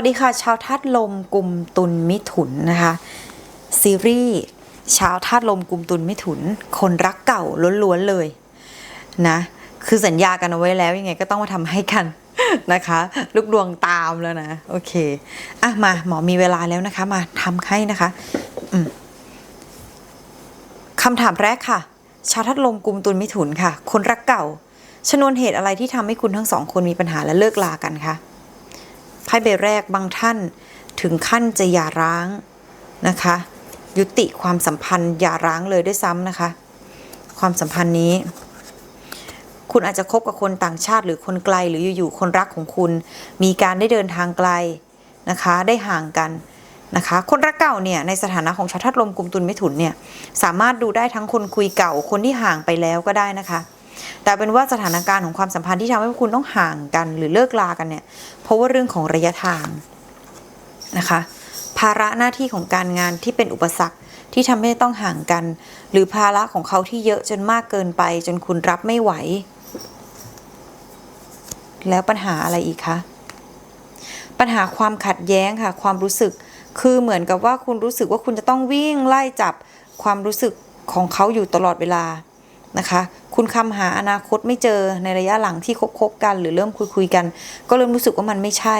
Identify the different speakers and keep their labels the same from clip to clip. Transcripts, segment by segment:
Speaker 1: วัสดีค่ะชาวธาตุลมกลุ่มตุลมิถุนนะคะซีรีส์ชาวธาตุลมกลุ่มตุลมิถุน คนรักเก่าล้วนๆเลยนะคือสัญญากันเอาไว้แล้วยังไงก็ต้องมาทำให้กันนะคะ ลูกดวงตามแล้วนะโอเคอะมาหมอมีเวลาแล้วนะคะ มาทำให้นะคะอืมคำถามแรกค่ะ ชาวธาตุลมกลุ่มตุลมิถุนค่ะ คนรักเก่า ชนวนเหตุอะไรที่ทำให้คุณทั้งสองคนมีปัญหาและเลิกลากันคะ ไพ่ใบแรกบางท่านถึงขั้นจะหย่าร้างนะคะ ยุติความสัมพันธ์หย่าร้างเลยด้วยซ้ำนะคะ ความสัมพันธ์นี้ คุณอาจจะคบกับคนต่างชาติหรือคนไกลหรืออยู่ๆคนรักของคุณ มีการได้เดินทางไกลนะคะ ได้ห่างกันนะคะ คนรักเก่าเนี่ยในสถานะของชาวธาตุลมกุมตุลมิถุนเนี่ยสามารถดูได้ทั้งคนคุยเก่าคนที่ห่างไปแล้วก็ได้นะคะ แต่เป็นว่าสถานการณ์ของความสัมพันธ์ที่ทำให้คุณต้องห่างกันหรือเลิกลากันเนี่ย เพราะว่าเรื่องของระยะทางนะคะ ภาระหน้าที่ของการงานที่เป็นอุปสรรคที่ทำให้ต้องห่างกัน หรือภาระของเขาที่เยอะจนมากเกินไป จนคุณรับไม่ไหว แล้วปัญหาอะไรอีกคะปัญหาความขัดแย้งค่ะ ความรู้สึกคือเหมือนกับว่าคุณรู้สึกว่าคุณจะต้องวิ่งไล่จับความรู้สึกของเขาอยู่ตลอดเวลา นะคะ คุณคำหาอนาคตไม่เจอในระยะหลังที่คบคบกัน หรือเริ่มคุยคุยกัน ก็เริ่มรู้สึกว่ามันไม่ใช่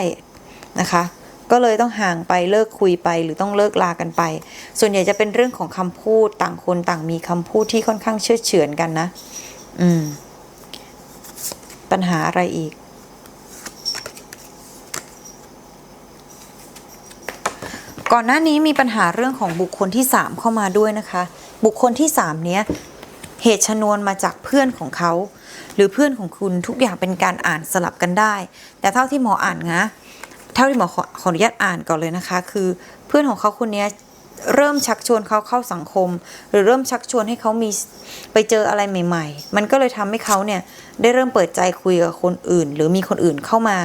Speaker 1: นะคะ ก็เลยต้องห่างไปเลิกคุยไป หรือต้องเลิกลากันไป ส่วนใหญ่จะเป็นเรื่องของคำพูดต่างคนต่างมีคำพูดที่ค่อนข้างเชื่อเฉือนกันนะ อืม ปัญหาอะไรอีกก่อนหน้านี้มีปัญหาเรื่องของบุคคลที่ 3 เข้ามาด้วยนะคะ บุคคลที่ 3 เนี้ย เหตุชนวนมาจากเพื่อนของเขา หรือเพื่อนของคุณทุกอย่างเป็นการอ่านสลับกันได้ แต่เท่าที่หมออ่านนะเท่าที่หมอขอขออนุญาตอ่านก่อนเลยนะคะ คือเพื่อนของเขาคนนี้ เริ่มชักชวนเขาเข้าสังคม หรือเริ่มชักชวนให้เขามีไปเจออะไรใหม่ ๆ มันก็เลยทำให้เขาเนี่ยได้เริ่มเปิดใจคุยกับคนอื่น หรือมีคนอื่นเข้ามา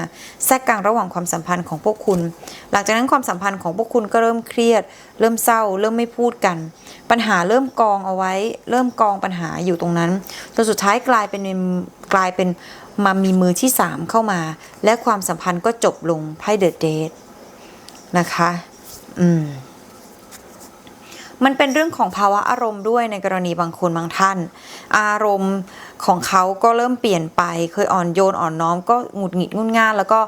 Speaker 1: แทรกกลางระหว่างความสัมพันธ์ของพวกคุณ หลังจากนั้นความสัมพันธ์ของพวกคุณก็เริ่มเครียด เริ่มเศร้า เริ่มไม่พูดกัน ปัญหาเริ่มกองเอาไว้ เริ่มกองปัญหาอยู่ตรงนั้นจนสุดท้ายกลายเป็นกลายเป็นมามีมือที่สามเข้ามา และความสัมพันธ์ก็จบลงไพ่เดอะเดทนะคะ อืม มันเป็นเรื่องของภาวะอารมณ์ด้วยในกรณีบางคนบางท่าน อารมณ์ของเขาก็เริ่มเปลี่ยนไป เคยอ่อนโยนอ่อนน้อมก็หงุดหงิดงุนง่านแล้วก็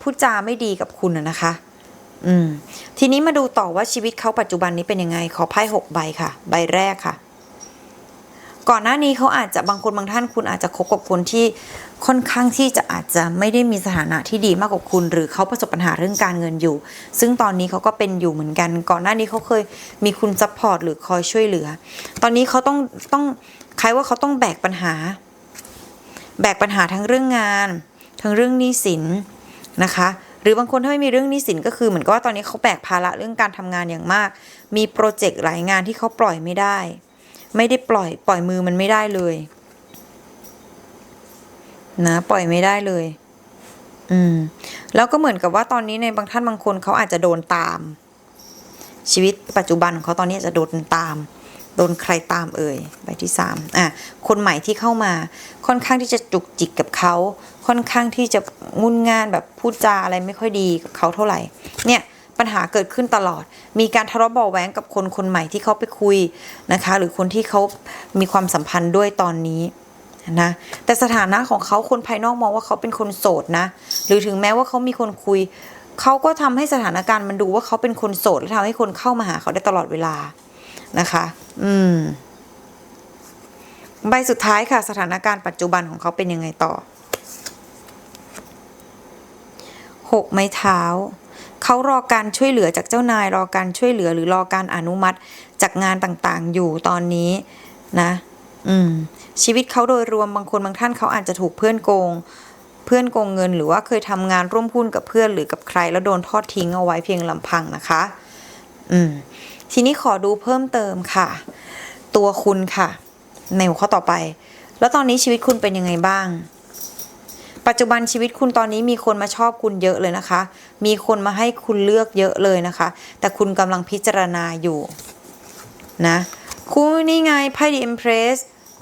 Speaker 1: พูดจาไม่ดีกับคุณนะนะคะอืมทีนี้มาดูต่อว่าชีวิตเขาปัจจุบันนี้เป็นยังไง ขอไพ่หกใบค่ะ ใบแรกค่ะ ก่อนหน้านี้เขาอาจจะบางคนบางท่านคุณอาจจะคบกับคนที่ค่อนข้างที่จะอาจจะไม่ได้มีสถานะที่ดีมากกว่าคุณ หรือเขาประสบปัญหาเรื่องการเงินอยู่ ซึ่งตอนนี้เขาก็เป็นอยู่เหมือนกัน ก่อนหน้านี้เขาเคยมีคุณซัพพอร์ตหรือคอยช่วยเหลือ ตอนนี้เขาต้องต้องคล้ายว่าเขาต้องแบกปัญหา แบกปัญหาทั้งเรื่องงาน ทั้งเรื่องหนี้สินนะคะหรือบางคนถ้าไม่มีเรื่องหนี้สินก็คือเหมือนกับว่าตอนนี้เขาแบกภาระเรื่องการทำงานอย่างมาก มีโปรเจกต์หลายงานที่เขาปล่อยไม่ได้ ไม่ได้ปล่อยปล่อยมือมันไม่ได้เลย นะ ปล่อยไม่ได้เลย อืม แล้วก็เหมือนกับว่าตอนนี้ในบางท่านบางคนเขาอาจจะโดนตาม ชีวิตปัจจุบันของเขาตอนนี้จจะโดนตาม โดนใครตามเอ่ยใบที่สามอะคนใหม่ที่เข้ามาค่อนข้างที่จะจุกจิกกับเขาค่อนข้างที่จะงุนงานแบบพูดจาอะไรไม่ค่อยดีกับเขาเท่าไหร่ เนี่ย ปัญหาเกิดขึ้นตลอด มีการทะเลาะเบาะแว้งกับคนคนใหม่ที่เขาไปคุยนะคะ หรือคนที่เขามีความสัมพันธ์ด้วยตอนนี้นะแต่สถานะของเขาคนภายนอกมองว่าเขาเป็นคนโสดนะ หรือถึงแม้ว่าเขามีคนคุย เขาก็ทำให้สถานการณ์มันดูว่าเขาเป็นคนโสดและทำให้คนเข้ามาหาเขาได้ตลอดเวลานะคะ อืม ใบสุดท้ายค่ะสถานการณ์ปัจจุบันของเขาเป็นยังไงต่อหกไม้เท้า เขารอการช่วยเหลือจากเจ้านาย รอการช่วยเหลือหรือรอการอนุมัติจากงานต่างๆ อยู่ตอนนี้นะ อืม ชีวิตเขาโดยรวมบางคนบางท่านเขาอาจจะถูกเพื่อนโกง เพื่อนโกงเงิน หรือว่าเคยทำงานร่วมหุ้นกับเพื่อนหรือกับใคร แล้วโดนทอดทิ้งเอาไว้เพียงลำพังนะคะ อืม ทีนี้ขอดูเพิ่มเติมค่ะ ตัวคุณค่ะ ในหัวข้อต่อไป แล้วตอนนี้ชีวิตคุณเป็นยังไงบ้าง ปัจจุบันชีวิตคุณตอนนี้มีคนมาชอบคุณเยอะเลยนะคะ มีคนมาให้คุณเลือกเยอะเลยนะคะ แต่คุณกำลังพิจารณาอยู่นะ คุณนี่ไงไพ่ดีเอ็มเพรส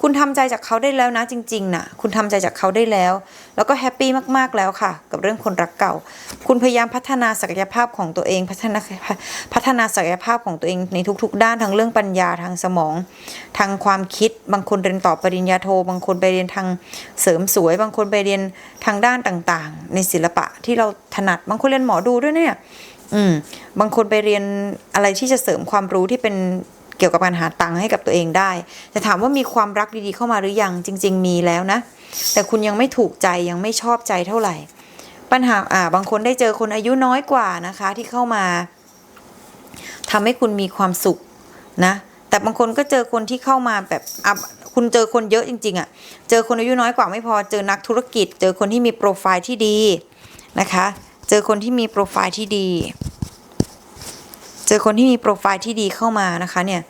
Speaker 1: คุณทำใจจากเขาได้แล้วนะจริงๆนะคุณทำใจจากเขาได้แล้ว แล้วก็แฮปปี้มากๆแล้วค่ะ กับเรื่องคนรักเก่า คุณพยายามพัฒนาศักยภาพของตัวเอง พัฒนาพัฒนาศักยภาพของตัวเองในทุก ๆ ด้านทั้งเรื่องปัญญาทางสมอง ทางความคิด บางคนเรียนต่อปริญญาโท บางคนไปเรียนทางเสริมสวย บางคนไปเรียนทางด้านต่างๆ ในศิลปะที่เราถนัดบางคนเรียนหมอดูด้วยเนี่ยอืมบางคนไปเรียนอะไรที่จะเสริมความรู้ที่เป็น เกี่ยวกับการหาตังค์ให้กับตัวเองได้ แต่ถามว่ามีความรักดีๆเข้ามาหรือยังจริง ๆ มีแล้วนะ แต่คุณยังไม่ถูกใจยังไม่ชอบใจเท่าไหร่ ปัญหาอ่าบางคนได้เจอคนอายุน้อยกว่านะคะ ที่เข้ามาทำให้คุณมีความสุขนะ แต่บางคนก็เจอคนที่เข้ามาแบบอะคุณเจอคนเยอะจริง ๆอะ่ะเจอคนอายุน้อยกว่าไม่พอเจอนักธุรกิจ เจอคนที่มีโปรไฟล์ที่ดีนะคะ เจอคนที่มีโปรไฟล์ที่ดี เจอคนที่มีโปรไฟล์ที่ดีเข้ามานะคะเนี่ย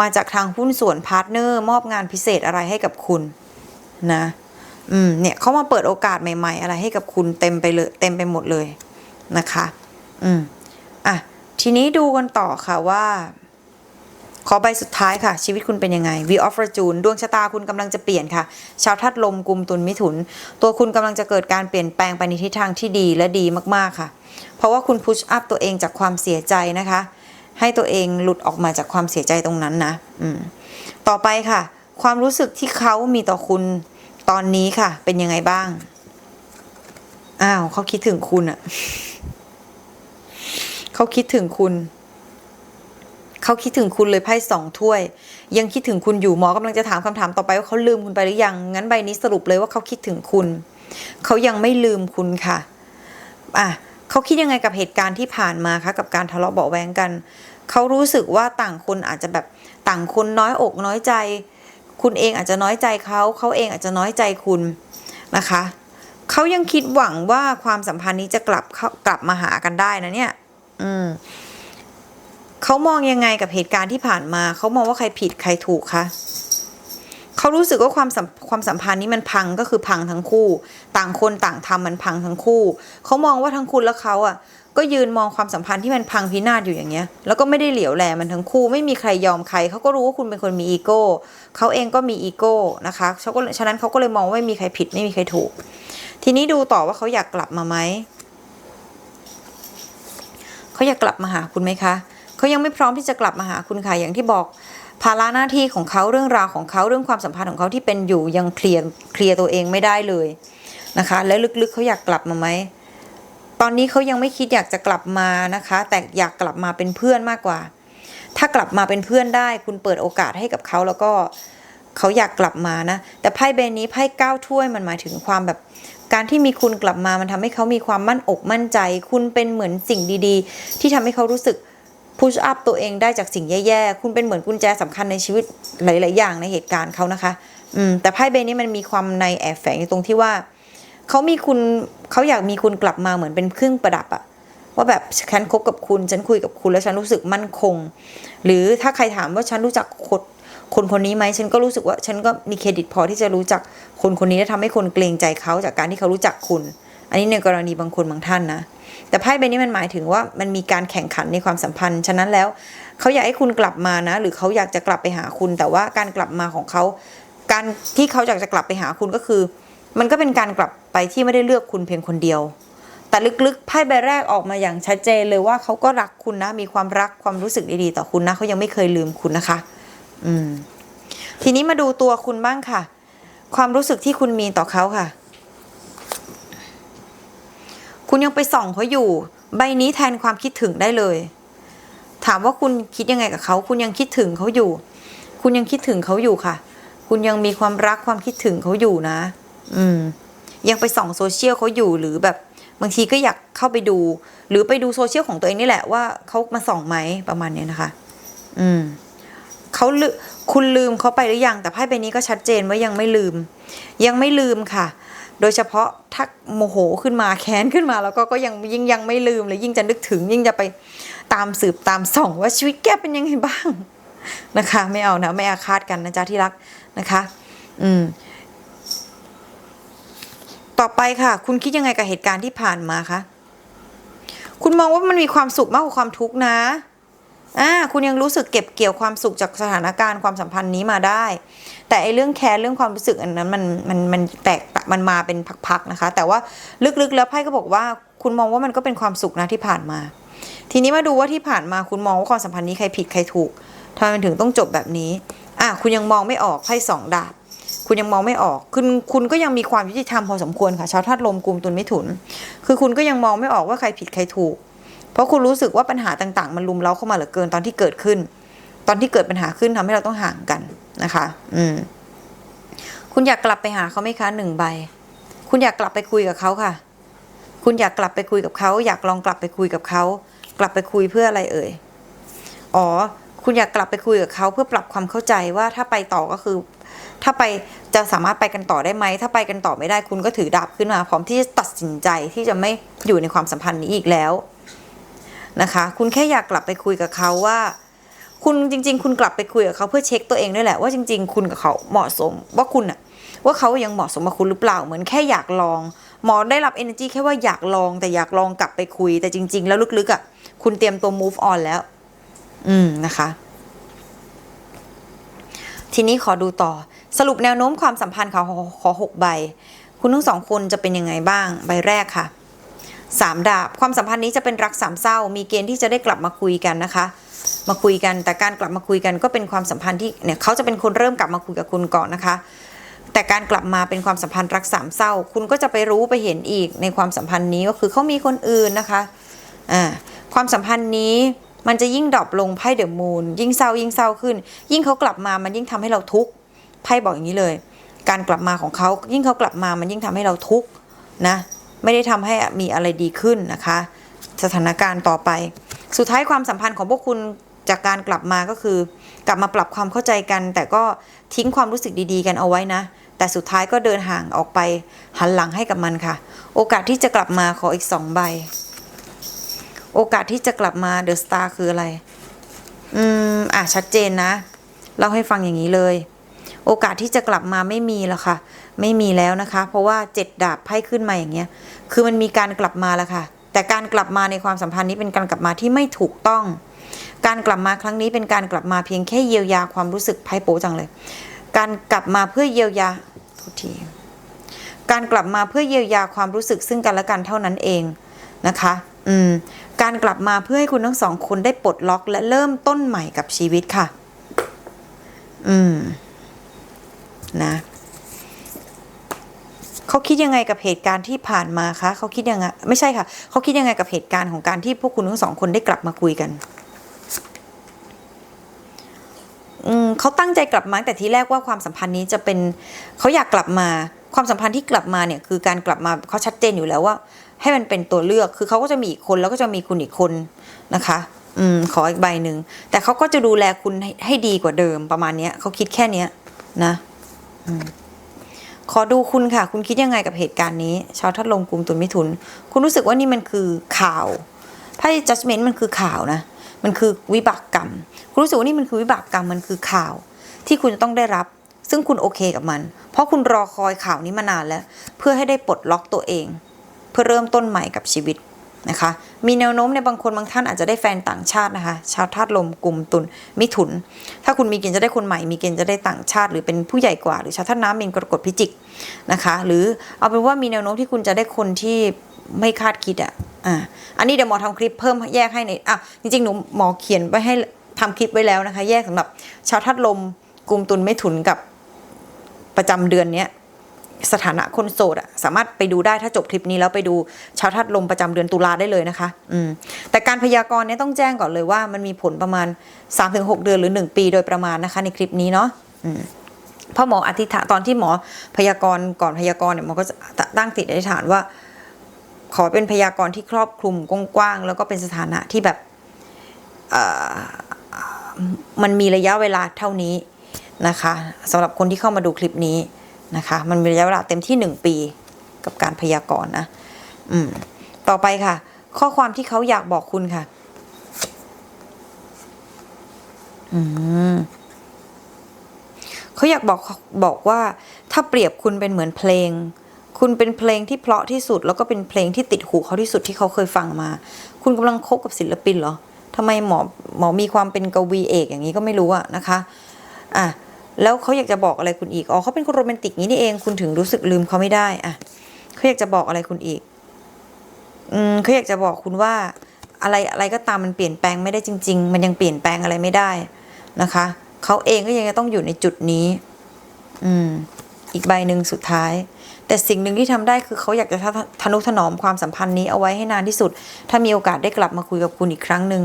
Speaker 1: มาจากทางหุ้นส่วนพาร์ทเนอร์มอบงานพิเศษอะไรให้กับคุณนะอืมเนี่ยเขามาเปิดโอกาสใหม่ ๆ อะไรให้กับคุณเต็มไปเลยเต็มไปหมดเลยนะคะ อืมอะทีนี้ดูกันต่อค่ะว่า ขอใบสุดท้ายค่ะ ชีวิตคุณเป็นยังไง V of Fortune ดวงชะตาคุณกำลังจะเปลี่ยนค่ะ ชาวทัดลมกุมตุลมิถุน ตัวคุณกำลังจะเกิดการเปลี่ยนแปลงไปในทิศทางที่ดีและดีมากๆค่ะ เพราะว่าคุณพุชอัพตัวเองจากความเสียใจนะคะ ให้ตัวเองหลุดออกมาจากความเสียใจตรงนั้นนะอืมต่อไปค่ะ ความรู้สึกที่เขามีต่อคุณตอนนี้ค่ะ เป็นยังไงบ้าง อ้าวเขาคิดถึงคุณอะเขาคิดถึงคุณเขาคิดถึงคุณเลยไพ่สองถ้วย ยังคิดถึงคุณอยู่หมอกำลังจะถามคำถามต่อไปว่าเขาลืมคุณไปหรือยังงั้นใบนี้สรุปเลยว่าเขาคิดถึงคุณ เขายังไม่ลืมคุณค่ะ อะ เขาคิดยังไงกับเหตุการณ์ที่ผ่านมาคะกับการทะเลาะเบาแวงกัน เขารู้สึกว่าต่างคนอาจจะแบบต่างคนน้อยอกน้อยใจ คุณเองอาจจะน้อยใจเขาเขาเองอาจจะน้อยใจคุณนะคะเขายังคิดหวังว่าความสัมพันธ์นี้จะกลับกลับมาหากันได้นะเนี่ย อืมเขามองยังไงกับเหตุการณ์ที่ผ่านมา เขามองว่าใครผิดใครถูกคะ เขารู้สึกว่าความความสัมพันธ์นี้มันพังก็คือพังทั้งคู่ ต่างคนต่างทำมันพังทั้งคู่ เขามองว่าทั้งคุณและเขาอะ ก็ยืนมองความสัมพันธ์ที่มันพังพินาศอยู่อย่างเงี้ย แล้วก็ไม่ได้เหลียวแลมันทั้งคู่ไม่มีใครยอมใครเขาก็รู้ว่าคุณเป็นคนมีอีโก้เขาเองก็มีอีโก้นะคะเขาก็ฉะนั้นเขาก็เลยมองว่าไม่มีใครผิดไม่มีใครถูก ทีนี้ดูต่อว่าเขาอยากกลับมาไหมเขาอยากกลับมาหาคุณไหมคะเขายังไม่พร้อมที่จะกลับมาหาคุณค่ะอย่างที่บอก ภาระหน้าที่ของเขาเรื่องราวของเขาเรื่องความสัมพันธ์ของเขาที่เป็นอยู่ยังเคลียร์เคลียร์ตัวเองไม่ได้เลยนะคะ แล้วลึกๆเขาอยากกลับมาไหมตอนนี้เขายังไม่คิดอยากจะกลับมานะคะ แต่อยากกลับมาเป็นเพื่อนมากกว่า ถ้ากลับมาเป็นเพื่อนได้ คุณเปิดโอกาสให้กับเขาแล้วก็เขาอยากกลับมานะ แต่ไพ่ใบนี้ไพ่เก้าถ้วยมันหมายถึงความแบบการที่มีคุณกลับมามันทำให้เขามีความมั่นอกมั่นใจ คุณเป็นเหมือนสิ่งดี ๆ ที่ทำให้เขารู้สึก พุชอัพตัวเองได้จากสิ่งแย่ๆ คุณเป็นเหมือนกุญแจสำคัญในชีวิตหลาย ๆ อย่างในเหตุการณ์เขานะคะ อืม แต่ไพ่ใบนี้มันมีความในแอบแฝงตรงที่ว่า เขามีคุณเขาอยากมีคุณกลับมาเหมือนเป็นเครื่องประดับอะว่าแบบฉันคบกับคุณ ฉันคุยกับคุณแล้วฉันรู้สึกมั่นคง หรือถ้าใครถามว่าฉันรู้จักคนคนคนนี้ไหมฉันก็รู้สึกว่าฉันก็มีเครดิตพอที่จะรู้จักคนคนนี้และทำให้คนเกรงใจเขาจากการที่เขารู้จักคุณ อันนี้ในกรณีบางคนบางท่านนะ แต่ไพ่ใบนี้มันหมายถึงว่ามันมีการแข่งขันในความสัมพันธ์ ฉะนั้นแล้วเขาอยากให้คุณกลับมานะ หรือเขาอยากจะกลับไปหาคุณ แต่ว่าการกลับมาของเขา การที่เขาอยากจะกลับไปหาคุณก็คือ มันก็เป็นการกลับไปที่ไม่ได้เลือกคุณเพียงคนเดียว แต่ลึกๆไพ่ใบแรกออกมาอย่างชัดเจนเลยว่าเขาก็รักคุณนะ มีความรักความรู้สึกดีๆต่อคุณนะเขายังไม่เคยลืมคุณนะคะ อืม ทีนี้มาดูตัวคุณบ้างค่ะ ความรู้สึกที่คุณมีต่อเขาค่ะ คุณยังไปส่องเขาอยู่ ใบนี้แทนความคิดถึงได้เลย ถามว่าคุณคิดยังไงกับเขา คุณยังคิดถึงเขาอยู่ คุณยังคิดถึงเขาอยู่ค่ะ คุณยังมีความรักความคิดถึงเขาอยู่นะ อืม ยังไปส่องโซเชียลเขาอยู่หรือแบบ บางทีก็อยากเข้าไปดู หรือไปดูโซเชียลของตัวเองนี่แหละว่าเขามาส่องไหมประมาณนี้นะคะ อืมเขาลืคุณลืมเขาไปหรือยังแต่ไพ่ใบนี้ก็ชัดเจนว่ายังไม่ลืม ยังไม่ลืมค่ะ โดยเฉพาะถ้าโมโหขึ้นมาแค้นขึ้นมาแล้วก็ก็ยังยิ่งยังไม่ลืมเลยยิ่งจะนึกถึง ยิ่งจะไปตามสืบตามส่อง ว่าชีวิตแกเป็นยังไงบ้างนะคะ ไม่เอานะไม่อาฆาตกันนะจ๊ะที่รักนะคะ อืม ต่อไปค่ะ คุณคิดยังไงกับเหตุการณ์ที่ผ่านมาคะคุณมองว่ามันมีความสุขมากกว่าความทุกข์นะ อ่าคุณยังรู้สึกเก็บเกี่ยวความสุขจากสถานการณ์ความสัมพันธ์นี้มาได้ แต่ไอ้เรื่องแคร์เรื่องความรู้สึกอันนั้นมันมันมันแตกมันมาเป็นพักๆนะคะ แต่ว่าลึกๆแล้วไพ่ก็บอกว่า คุณมองว่ามันก็เป็นความสุขนะที่ผ่านมา ทีนี้มาดูว่าที่ผ่านมาคุณมองว่าความสัมพันธ์นี้ใครผิดใครถูกทำไมถึงต้องจบแบบนี้อะคุณยังมองไม่ออกไพ่สองดาบคุณยังมองไม่ออก คุณคุณก็ยังมีความยุติธรรมพอสมควรค่ะชาวธาตุลมกลุ่มตุลมิถุน คือคุณก็ยังมองไม่ออกว่าใครผิดใครถูก เพราะคุณรู้สึกว่าปัญหาต่าง ๆ มันลุมเล้าเข้ามาเหลือเกินตอนที่เกิดขึ้น ตอนที่เกิดปัญหาขึ้นทำให้เราต้องห่างกันนะคะ อืม คุณอยากกลับไปหาเขาไหมคะหนึ่งใบ คุณอยากกลับไปคุยกับเขาค่ะ คุณอยากกลับไปคุยกับเขา อยากลองกลับไปคุยกับเขา กลับไปคุยเพื่ออะไรเอ่ย อ๋อ คุณอยากกลับไปคุยกับเขาเพื่อปรับความเข้าใจว่าถ้าไปต่อก็คือ ถ้าไปจะสามารถไปกันต่อได้ไหม ถ้าไปกันต่อไม่ได้คุณก็ถือดาบขึ้นมา พร้อมที่จะตัดสินใจที่จะไม่อยู่ในความสัมพันธ์นี้อีกแล้ว นะคะ คุณแค่อยากกลับไปคุยกับเขาว่า คุณจริง ๆ คุณกลับไปคุยกับเขาเพื่อเช็คตัวเองด้วยแหละว่าจริง ๆ คุณกับเขาเหมาะสมว่าคุณอะว่าเขายังเหมาะสมกับคุณหรือเปล่าเหมือนแค่อยากลอง หมอได้รับ energy แค่ว่าอยากลอง แต่อยากลองกลับไปคุย แต่จริง ๆ แล้วลึกๆอะคุณเตรียมตัว move on แล้ว อืมนะคะ ทีนี้ขอดูต่อสรุปแนวโน้มความสัมพันธ์ขอขอขอหกใบ คุณทั้งสองคนจะเป็นยังไงบ้าง ใบแรกค่ะ สามดาบ ความสัมพันธ์นี้จะเป็นรักสามเศร้า มีเกณฑ์ที่จะได้กลับมาคุยกันนะคะ มาคุยกัน แต่การกลับมาคุยกันก็เป็นความสัมพันธ์ที่เนี่ยเขาจะเป็นคนเริ่มกลับมาคุยกับคุณก่อนนะคะ แต่การกลับมาเป็นความสัมพันธ์รักสามเศร้า คุณก็จะไปรู้ไปเห็นอีกในความสัมพันธ์นี้ก็คือเขามีคนอื่นนะคะอ่าความสัมพันธ์นี้มันจะยิ่งดรอปลงไพ่เดอะมูนยิ่งเศร้ายิ่งเศร้าขึ้น ยิ่งเขากลับมามันยิ่งทำให้เราทุกข์ไพ่บอกอย่างนี้เลย การกลับมาของเขายิ่งเขากลับมามันยิ่งทำให้เราทุกข์นะ ไม่ได้ทำให้มีอะไรดีขึ้นนะคะ สถานการณ์ต่อไป สุดท้ายความสัมพันธ์ของพวกคุณจากการกลับมาก็คือ กลับมาปรับความเข้าใจกัน แต่ก็ทิ้งความรู้สึกดีๆ กันเอาไว้นะ แต่สุดท้ายก็เดินห่างออกไปหันหลังให้กับมันค่ะ โอกาสที่จะกลับมาขออีกสองใบ โอกาสที่จะกลับมาเดอะสตาร์คืออะไร อืมอะชัดเจนนะเล่าให้ฟังอย่างนี้เลย โอกาสที่จะกลับมาไม่มีแล้วค่ะ ไม่มีแล้วนะคะ เพราะว่าเจ็ดดาบไพ่ขึ้นมาอย่างเงี้ย คือมันมีการกลับมาแล้วค่ะ แต่การกลับมาในความสัมพันธ์นี้เป็นการกลับมาที่ไม่ถูกต้อง การกลับมาครั้งนี้เป็นการกลับมาเพียงแค่เยียวยาความรู้สึกไพ่โป๊จังเลย การกลับมาเพื่อเยียวยาโทษที การกลับมาเพื่อเยียวยาความรู้สึกซึ่งกันและกันเท่านั้นเองนะคะ อืม การกลับมาเพื่อให้คุณทั้งสองคนได้ปลดล็อก และเริ่มต้นใหม่กับชีวิตค่ะ อืม นะ เขาคิดยังไงกับเหตุการณ์ที่ผ่านมาคะเขาคิดยังไงไม่ใช่ค่ะเขาคิดยังไงกับเหตุการณ์ของการที่พวกคุณทั้งสองคนได้กลับมาคุยกันอืมเขาตั้งใจกลับมาแต่ทีแรกว่าความสัมพันธ์นี้จะเป็นเขาอยากกลับมาความสัมพันธ์ที่กลับมาเนี่ยคือการกลับมาเขาชัดเจนอยู่แล้วว่า ให้มันเป็นตัวเลือกคือเขาก็จะมีอีกคนแล้วก็จะมีคุณอีกคนนะคะ อืมขออีกใบหนึ่งแต่เขาก็จะดูแลคุณให้ให้ดีกว่าเดิมประมาณเนี้ยเขาคิดแค่เนี้ยนะ อืม ขอดูคุณค่ะ คุณคิดยังไงกับเหตุการณ์นี้ชาวทัดลงกลุ่มตุนมิถุน คุณรู้สึกว่านี่มันคือข่าวไพ่จัดเม้นมันคือข่าวนะ มันคือวิบากกรรม คุณรู้สึกว่านี่มันคือวิบากกรรมมันคือข่าว ที่คุณจะต้องได้รับ ซึ่งคุณโอเคกับมัน เพราะคุณรอคอยข่าวนี้มานานแล้ว เพื่อให้ได้ปลดล็อกตัวเอง เพื่อเริ่มต้นใหม่กับชีวิต นะคะ มีแนวโน้มในบางคนบางท่านอาจจะได้แฟนต่างชาตินะคะ ชาวธาตุลมกลุ่มตุลมิถุน ถ้าคุณมีเกณฑ์จะได้คนใหม่ มีเกณฑ์จะได้ต่างชาติ หรือเป็นผู้ใหญ่กว่า หรือชาวธาตุน้ำเป็นกรกฎพิจิกนะคะ หรือเอาเป็นว่ามีแนวโน้มที่คุณจะได้คนที่ไม่คาดคิดอะอ่าอันนี้เดี๋ยวหมอทำคลิปเพิ่มแยกให้ในอะจริงๆหนูหมอเขียนไว้ให้ทำคลิปไว้แล้วนะคะ แยกสำหรับชาวธาตุลมกลุ่มตุลมิถุนกับประจำเดือนเนี้ย สถานะคนโสดอะสามารถไปดูได้ถ้าจบคลิปนี้แล้วไปดูชาวธาตุลมประจำเดือนตุลาได้เลยนะคะอืมแต่การพยากรณ์เนี่ยต้องแจ้งก่อนเลยว่ามันมีผลประมาณ 3-6 เดือนหรือ 1 ปีโดยประมาณนะคะ ในคลิปนี้เนาะอืมพราะหมออธิษฐานตอนที่หมอพยากรณ์ก่อนพยากรณ์เนี่ยหมอก็จะตั้งติดอธิษฐานว่า ขอเป็นพยากรณ์ที่ครอบคลุมกว้างๆแล้วก็เป็นสถานะที่แบบมันมีระยะเวลาเท่านี้นะคะสำหรับคนที่เข้ามาดูคลิปนี้ นะคะ มันมีระยะเวลาเต็มที่หนึ่งปีกับการพยากรณ์นะอืมต่อไปค่ะ ข้อความที่เขาอยากบอกคุณค่ะ อืมเขาอยากบอกบอกว่าถ้าเปรียบคุณเป็นเหมือนเพลง คุณเป็นเพลงที่เพราะที่สุด แล้วก็เป็นเพลงที่ติดหูเขาที่สุดที่เขาเคยฟังมา คุณกำลังคบกับศิลปินเหรอททำไมหมอหมอมีความเป็นกวีเอกอย่างนี้ก็ไม่รู้อะนะคะ อะ แล้วเขาอยากจะบอกอะไรคุณอีก อ๋อเขาเป็นคนโรแมนติกนี้นี่เอง คุณถึงรู้สึกลืมเขาไม่ได้อะเขาอยากจะบอกอะไรคุณอีก อืมเขาอยากจะบอกคุณว่า อะไรอะไรก็ตามมันเปลี่ยนแปลงไม่ได้จริง ๆ มันยังเปลี่ยนแปลงอะไรไม่ได้นะคะ เขาเองก็ยังจะต้องอยู่ในจุดนี้ อืม อีกใบหนึ่งสุดท้าย แต่สิ่งหนึ่งที่ทำได้คือเขาอยากจะทะนุถนอมความสัมพันธ์นี้เอาไว้ให้นานที่สุด ถ้ามีโอกาสได้กลับมาคุยกับคุณอีกครั้งหนึ่ง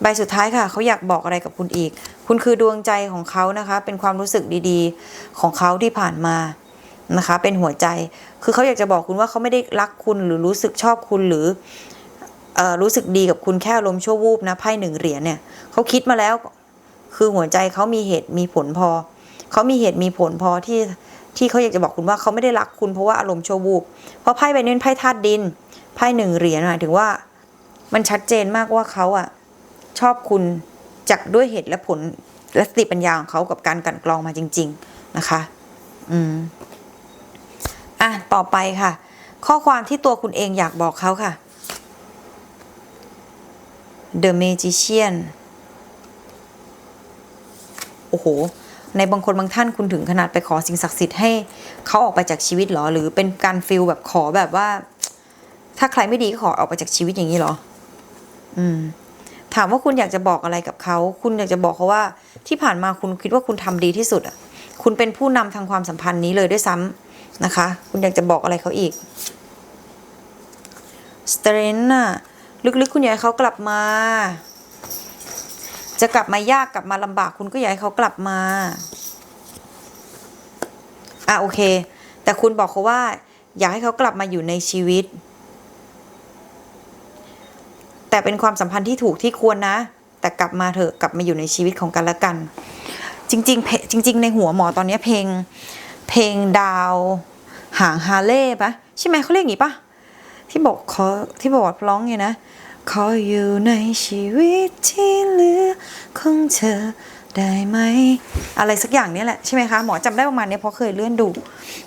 Speaker 1: ใบสุดท้ายค่ะ เขาอยากบอกอะไรกับคุณอีก คุณคือดวงใจของเขานะคะ เป็นความรู้สึกดีๆ ของเขาที่ผ่านมานะคะ เป็นหัวใจ คือเขาอยากจะบอกคุณว่าเขาไม่ได้รักคุณหรือรู้สึกชอบคุณหรืออรู้สึกดีกับคุณแค่อารมชั่ววูบนะไพ่หนึ่งเหรียญเนี่ยเขาคิดมาแล้ว คือหัวใจเขามีเหตุมีผลพอ เขามีเหตุมีผลพอที่ ที่เขาอยากจะบอกคุณว่าเขาไม่ได้รักคุณเพราะว่าอารมณ์ชั่ววูบเพราะไพ่ใบนี้เป็นไพ่ธาตุดินไพ่หนึ่งเหรียญหมายถึงว่า มันชัดเจนมากว่าเขาอะชอบคุณจากด้วยเหตุและผลและสติปัญญาของเขากับการกันกรองมาจริง ๆนะคะ อืมอะต่อไปค่ะ ข้อความที่ตัวคุณเองอยากบอกเขาค่ะ The Magician โอ้โห ในบางคนบางท่านคุณถึงขนาดไปขอสิ่งศักดิ์สิทธิ์ให้เขาออกไปจากชีวิตเหรอ หรือเป็นการฟิลแบบขอแบบว่า ถ้าใครไม่ดีก็ขอออกไปจากชีวิตอย่างนี้เหรอ อืม ถามว่าคุณอยากจะบอกอะไรกับเขา คุณอยากจะบอกเขาว่า ที่ผ่านมาคุณคิดว่าคุณทำดีที่สุดอะ คุณเป็นผู้นำทางความสัมพันธ์นี้เลยด้วยซ้ำนะคะ คุณอยากจะบอกอะไรเขาอีกสเตรนน่ะ ลึกๆ คุณอยากให้เขากลับมา จะกลับมายากกลับมาลำบากคุณก็อยากให้เขากลับมา อะโอเค แต่คุณบอกเขาว่า อยากให้เขากลับมาอยู่ในชีวิต แต่เป็นความสัมพันธ์ที่ถูกที่ควรนะ แต่กลับมาเถอะกลับมาอยู่ในชีวิตของกันและกัน จริง ๆ จริง ๆ ในหัวหมอตอนนี้เพลง เพลงดาว หางฮาเล่ปะใช่ไหมเขาเรียกอย่างงี้ปะที่บอกขอที่บอกร้องไงนะ ขออยู่ในชีวิตที่เหลือของเธอได้ไหม อะไรสักอย่างนี้แหละใช่ไหมคะหมอจำได้ประมาณนี้เพราะเคยเลื่อนดู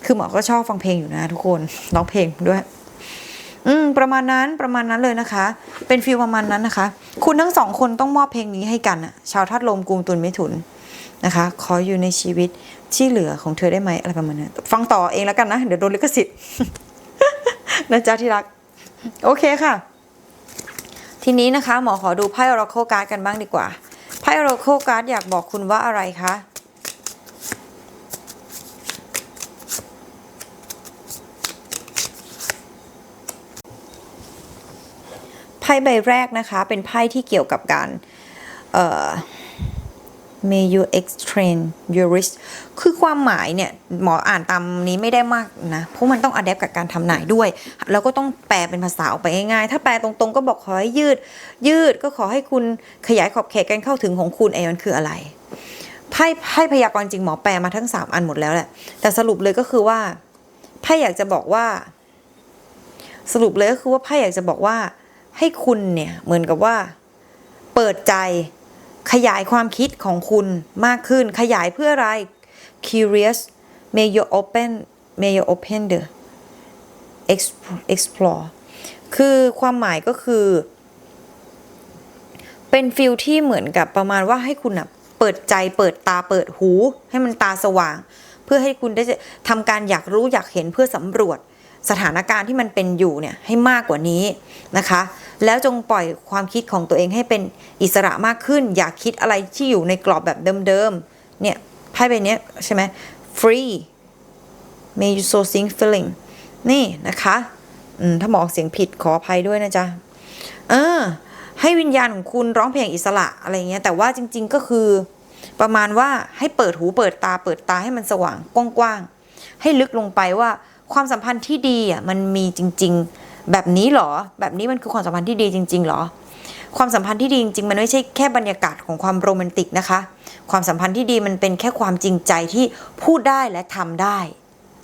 Speaker 1: คือหมอก็ชอบฟังเพลงอยู่นะทุกคนร้องเพลงด้วย อืม ประมาณนั้นประมาณนั้นเลยนะคะ เป็นฟีลประมาณนั้นนะคะ คุณทั้งสองคนต้องมอบเพลงนี้ให้กันอะชาวธาตุลมกุมตุลมิถุนนะคะ ขออยู่ในชีวิตที่เหลือของเธอได้ไหมอะไรประมาณนั้นฟังต่อเองแล้วกันนะ เดี๋ยวโดนลิขสิทธิ์นะจ๊ะที่รัก โอเคค่ะ ทีนี้นะคะหมอขอดูไพ่ออร์โคการ์ดกันบ้างดีกว่า ไพ่ออร์โคการ์ดอยากบอกคุณว่าอะไรคะไพ่ใบแรกนะคะ เป็นไพ่ที่เกี่ยวกับการเอ่อ may you extrain your risk คือความหมายเนี่ย หมออ่านตามนี้ไม่ได้มากนะ เพราะมันต้องอัดแอปกับการทำนายด้วย แล้วก็ต้องแปลเป็นภาษาออกไปง่ายๆ ถ้าแปลตรงๆ ก็บอกขอให้ยืด ยืดก็ขอให้คุณขยายขอบเขตการเข้าถึงของคุณไอ้มันคืออะไรไพ่ไพ่พยากรณ์จริงหมอแปลมาทั้ง 3 อันหมดแล้วแหละ แต่สรุปเลยก็คือว่าไพ่อยากจะบอกว่า สรุปเลยก็คือว่าไพ่อยากจะบอกว่า ให้คุณเนี่ยเหมือนกับว่า เปิดใจ ขยายความคิดของคุณมากขึ้น ขยายเพื่ออะไร curious may you open may you open the exp- explore คือความหมายก็คือ เป็นฟิลที่เหมือนกับประมาณว่าให้คุณอะเปิดใจเปิดตาเปิดหู ให้มันตาสว่าง เพื่อให้คุณได้ทำการอยากรู้อยากเห็นเพื่อสำรวจสถานการณ์ที่มันเป็นอยู่เนี่ยให้มากกว่านี้นะคะ แล้วจงปล่อยความคิดของตัวเองให้เป็นอิสระมากขึ้น อย่าคิดอะไรที่อยู่ในกรอบแบบเดิมๆ เนี่ยไพ่ใบนี้ใช่ไหม free may you so sing feeling นี่นะคะอืมถ้าหมออกเสียงผิดขออภัยด้วยนะจ๊ะ เออ ให้วิญญาณของคุณร้องเพลงอิสระอะไรเงี้ย แต่ว่าจริง ๆก็คือ ประมาณว่าให้เปิดหูเปิดตาเปิดตาให้มันสว่างกว้างๆ ให้ลึกลงไปว่าความสัมพันธ์ที่ดีอะมันมีจริง ๆ แบบนี้เหรอ แบบนี้มันคือความสัมพันธ์ที่ดีจริงๆเหรอ ความสัมพันธ์ที่ดีจริงๆมันไม่ใช่แค่บรรยากาศของความโรแมนติกนะคะ ความสัมพันธ์ที่ดีมันเป็นแค่ความจริงใจที่พูดได้และทำได้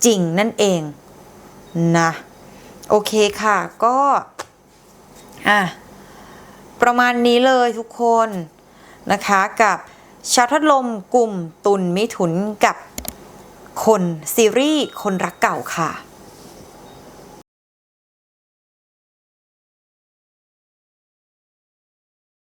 Speaker 1: จริงนั่นเองนะโอเคค่ะก็อะประมาณนี้เลยทุกคนนะคะกับชาวทัดลมกลุ่มตุลมิถุนกับคนซีรีส์คนรักเก่าค่ะ